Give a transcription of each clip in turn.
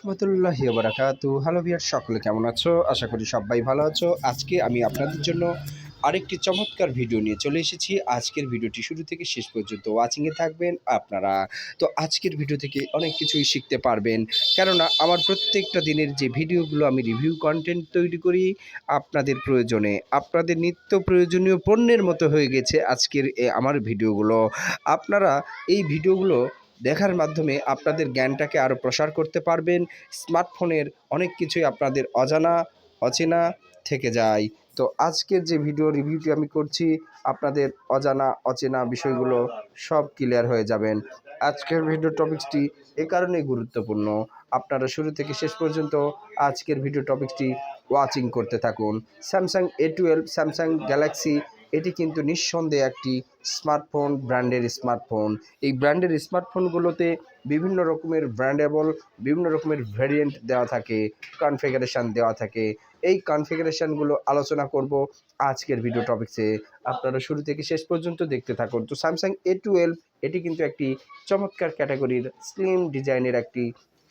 রহমতুল্লাহি বারাকাতু হ্যালো ভিয়ার সকলে কেমন আছো? আশা করি সবাই ভালো আছো। আজকে আমি আপনাদের জন্য আরেকটি চমৎকার ভিডিও নিয়ে চলে এসেছি। আজকের ভিডিওটি শুরু থেকে শেষ পর্যন্ত ওয়াচিংয়ে থাকবেন আপনারা। তো আজকের ভিডিও থেকে অনেক কিছুই শিখতে পারবেন। কেননা আমার প্রত্যেকটা দিনের যে ভিডিওগুলো আমি রিভিউ কন্টেন্ট তৈরি করি, আপনাদের প্রয়োজনে। আপনাদের নিত্য প্রয়োজনীয় পণ্যের মতো হয়ে গেছে আজকের আমার ভিডিওগুলো। আপনারা এই ভিডিওগুলো দেখার মাধ্যমে আপনাদের জ্ঞানটাকে আরও প্রসার করতে পারবেন। স্মার্টফোনের অনেক কিছুই আপনাদের অজানা, অচেনা থেকে যায়। তো আজকের যে ভিডিও রিভিউটি আমি করছি, আপনাদের অজানা, অচেনা বিষয়গুলো সব ক্লিয়ার হয়ে যাবেন। আজকের ভিডিও টপিকসটি এ কারণেই গুরুত্বপূর্ণ। আপনারা শুরু থেকে শেষ পর্যন্ত আজকের ভিডিও টপিকসটি ওয়াচিং করতে থাকুন। Samsung A twelve Samsung Galaxy এটি কিন্তু নিঃসন্দেহে একটি স্মার্টফোন ব্র্যান্ডের স্মার্টফোন। এই ব্র্যান্ডের স্মার্টফোনগুলোতে বিভিন্ন রকমের ব্র্যান্ডেবল, বিভিন্ন রকমের ভ্যারিয়েন্ট দেওয়া থাকে, কনফিগারেশান দেওয়া থাকে। এই কনফিগারেশানগুলো আলোচনা করব আজকের ভিডিও টপিক্সে। আপনারা শুরু থেকে শেষ পর্যন্ত দেখতে থাকুন। তো স্যামসাং এ টুয়েলভ এটি কিন্তু একটি চমৎকার ক্যাটাগরির স্লিম ডিজাইনের একটি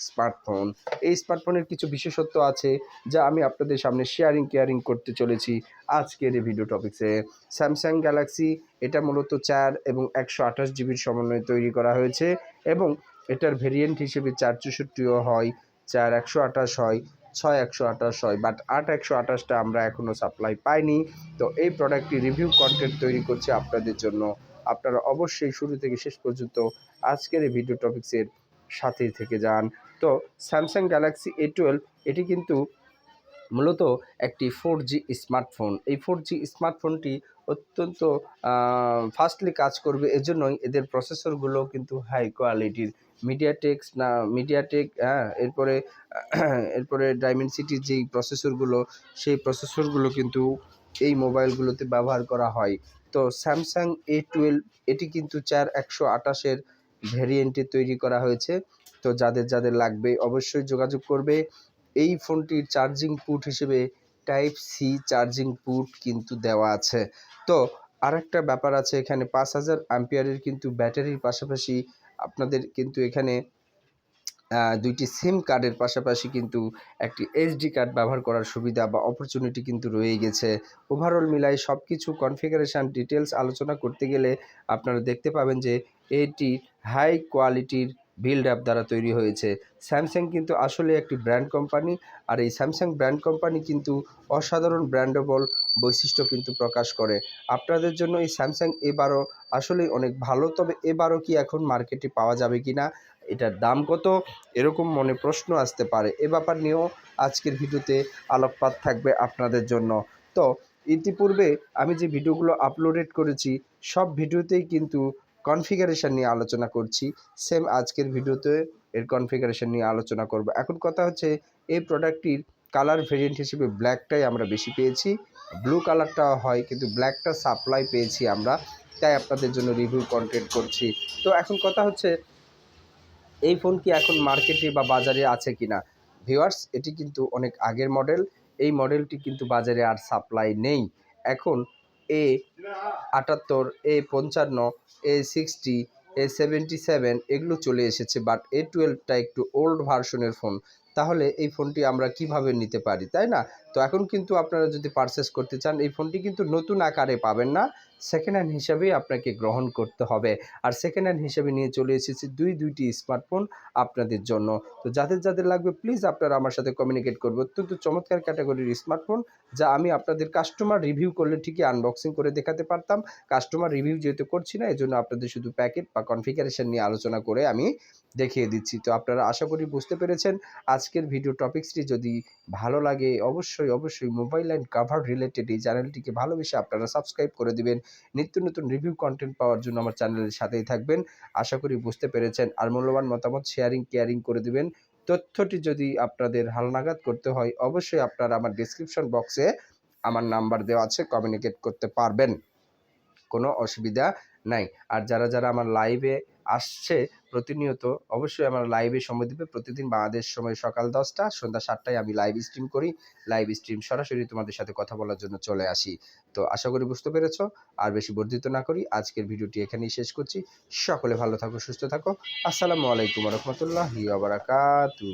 স্মার্টফোন এই স্মার্টফোনের কিছু বিশেষত্ব আছে যা আমি আপনাদের সামনে শেয়ারিং কেয়ারিং করতে চলেছি আজকের এই ভিডিও টপিক্সে স্যামসাং গ্যালাক্সি এটা মূলত চার এবং একশো আঠাশ জিবির সমন্বয়ে তৈরি করা হয়েছে এবং এটার ভেরিয়েন্ট হিসেবে চার চৌষট্টিও হয়, চার একশো আঠাশ হয়, ছয় একশো আঠাশ হয় বাট আট একশো আঠাশটা আমরা এখনও সাপ্লাই পাইনি। তো এই প্রোডাক্টটি রিভিউ কন্টেন্ট তৈরি করছে আপনাদের জন্য। আপনারা অবশ্যই শুরু থেকে শেষ পর্যন্ত আজকের এই ভিডিও টপিক্সের সাথেই থেকে যান। তো স্যামসাং গ্যালাক্সি এ টুয়েলভ এটি কিন্তু মূলত একটি ফোর জি স্মার্টফোন এই ফোর জি স্মার্টফোনটি অত্যন্ত ফাস্টলি কাজ করবে, এজন্যই এদের প্রসেসরগুলো কিন্তু হাই কোয়ালিটির মিডিয়াটেক্স না মিডিয়াটেক হ্যাঁ এরপরে এরপরে ডাইমেনসিটির যেই প্রসেসরগুলো সেই প্রসেসরগুলো কিন্তু এই মোবাইলগুলোতে ব্যবহার করা হয়। তো স্যামসাং এ টুয়েলভ এটি কিন্তু চার একশো আঠাশের ভ্যারিয়েন্টে তৈরি করা হয়েছে। তো যাদের যাদের লাগবে অবশ্যই যোগাযোগ করবে। এই ফোনটির চার্জিং পুট হিসেবে টাইপ সি চার্জিং পুট কিন্তু দেওয়া আছে। তো আরেকটা ব্যাপার আছে এখানে পাঁচ হাজার অ্যাম্পিয়ারের কিন্তু ব্যাটারির পাশাপাশি আপনাদের কিন্তু এখানে দুইটি সিম কার্ডের পাশাপাশি কিন্তু একটি এইচডি কার্ড ব্যবহার করার সুবিধা বা অপরচুনিটি কিন্তু রয়েই গেছে। ওভারঅল মিলাই সব কিছু কনফিগারেশান ডিটেলস আলোচনা করতে গেলে আপনারা দেখতে পাবেন যে এটি হাই কোয়ালিটির বিল্ড আপ দ্বারা তৈরি হয়েছে। স্যামসাং কিন্তু আসলে একটি ব্র্যান্ড কোম্পানি আর এই স্যামসাং ব্র্যান্ড কোম্পানি কিন্তু অসাধারণ ব্র্যান্ডেবল বৈশিষ্ট্য কিন্তু প্রকাশ করে। আপনাদের জন্য এই স্যামসাং এবারও আসলেই অনেক ভালো, তবে এবারও কি এখন মার্কেটে পাওয়া যাবে কি না, এটার দাম কত, এরকম মনে প্রশ্ন আসতে পারে। এ ব্যাপার নিয়েও আজকের ভিডিওতে আলোকপাত থাকবে আপনাদের জন্য। তো ইতিপূর্বে আমি যে ভিডিওগুলো আপলোডেড করেছি, সব ভিডিওতেই কিন্তু কনফিগারেশন নিয়ে আলোচনা করছি। সেম আজকের ভিডিওতে এর কনফিগারেশন নিয়ে আলোচনা করব। এখন কথা হচ্ছে, এই প্রোডাক্টটির কালার ভেরিয়েন্ট হিসেবে ব্ল্যাকটাই আমরা বেশি পেয়েছি। ব্লু কালারটা হয়, কিন্তু ব্ল্যাকটা সাপ্লাই পেয়েছি আমরা। তাই আপনাদের জন্য রিভিউ কন্টেন্ট করছি। তো এখন কথা হচ্ছে, এই ফোন কি এখন মার্কেটে বা বাজারে আছে কি না ভিওয়ার্স এটি কিন্তু অনেক আগের মডেল এই মডেলটি কিন্তু বাজারে আর সাপ্লাই নেই। এখন এ আটাত্তর এ পঞ্চান্ন A sixty A seventy seven এগুলো চলে এসেছে বাট এ টুয়েলভটা একটু ওল্ড ভার্সনের ফোন তাহলে এই ফোনটি আমরা কীভাবে নিতে পারি, তাই না? তো এখন কিন্তু আপনারা যদি পারচেস করতে চান, এই ফোনটি কিন্তু নতুন আকারে পাবেন না। সেকেন্ড হ্যান্ড হিসাবেই আপনাকে গ্রহণ করতে হবে। আর সেকেন্ড হ্যান্ড হিসাবে নিয়ে চলে এসেছি দুই, দুইটি স্মার্টফোন আপনাদের জন্য। তো যাদের যাদের লাগবে প্লিজ আপনারা আমার সাথে কমিউনিকেট করবে। অত্যন্ত চমৎকার ক্যাটাগরির স্মার্টফোন যা আমি আপনাদের কাস্টমার রিভিউ করলে ঠিকই আনবক্সিং করে দেখাতে পারতাম। কাস্টমার রিভিউ যেহেতু করছি না, এজন্য আপনাদের শুধু প্যাকেট বা কনফিগারেশন নিয়ে আলোচনা করে আমি দেখিয়ে দিচ্ছি। তো আপনারা আশা করি বুঝতে পেরেছেন, আজকের ভিডিও টপিক্সটি যদি ভালো লাগে, অবশ্যই অবশ্যই মোবাইল অ্যান্ড কাভার রিলেটেড এই চ্যানেলটিকে ভালোবেসে আপনারা সাবস্ক্রাইব করে দিবেন। নিত্য নতুন রিভিউ কন্টেন্ট পাওয়ার জন্য আমার চ্যানেলের সাথেই থাকবেন। আশা করি বুঝতে পেরেছেন। আর মূল্যবান মতামত শেয়ারিং কেয়ারিং করে দিবেন। তথ্যটি যদি আপনাদের হালনাগাদ করতে হয়, অবশ্যই আপনারা আমার ডিসক্রিপশন বক্সে আমার নাম্বার দেওয়া আছে কমিউনিকেট করতে পারবেন। কোনো অসুবিধা নাই। আর যারা যারা আমার লাইভে আসছে প্রতিনিয়ত, অবশ্যই আমার লাইভে সময় দেবে। প্রতিদিন বাংলাদেশ সময় সকাল দশটা, সন্ধ্যা সাতটায় আমি লাইভ স্ট্রিম করি। লাইভ স্ট্রিম সরাসরি তোমাদের সাথে কথা বলার জন্য চলে আসি। তো আশা করি বুঝতে পেরেছ, আর বেশি বর্ধিত না করি, আজকের ভিডিওটি এখানেই শেষ করছি। সকলে ভালো থাকো, সুস্থ থাকো। আসসালামু আলাইকুম রহমতুল্লাহ বারাকাতু